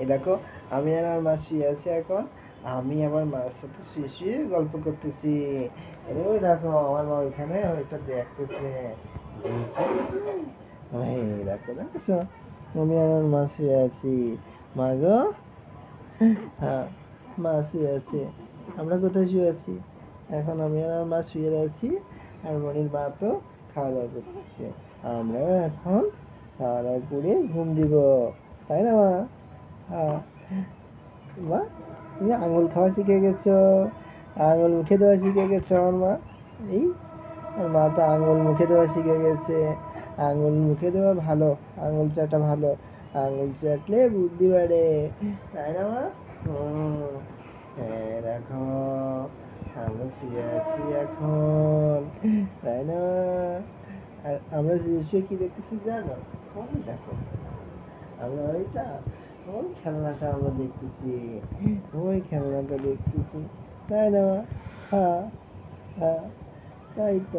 এ দেখো, আমি আর আমার মা শুয়ে আছি এখন। আমি আমার মার সাথে শুয়ে শুয়ে গল্প করতেছি। ওই দেখো, আমার মা ওইখানে ওইটা দেখতেছে। দেখো, দেখছ? আমি আমার মা শুয়ে আছি। মা গো? হ্যাঁ মা শুয়ে আছে। আমরা কোথায় শুয়ে আছি? এখন আমি আর আমার মা শুয়ে আছি। আর মনির মা তো খাওয়া দাওয়া করতেছে। আমরাও এখন খাওয়া দাওয়া করে ঘুম দিব। তাই না, মা? মা, তুমি আঙুল খাওয়া শিখে গেছো, আঙুল মুখে দেওয়া শিখে গেছো আমার মা। এই মা তো আঙুল মুখে দেওয়া শিখে গেছে। আঙুল মুখে দেওয়া ভালো, আঙুল চাটা ভালো, আঙুল চাটলে বুদ্ধি বাড়ে। তাই না মা? হ্যাঁ দেখো, আমরা শুয়ে এখন। তাই না? আর আমরা কি দেখতেছি জানো? ওই দেখো? আমরা ওইটা ওই খেলনাটা আমরা দেখতেছি। ওই খেলনাটা দেখতেছি। তাই না? হ্যাঁ হ্যাঁ তাই তো।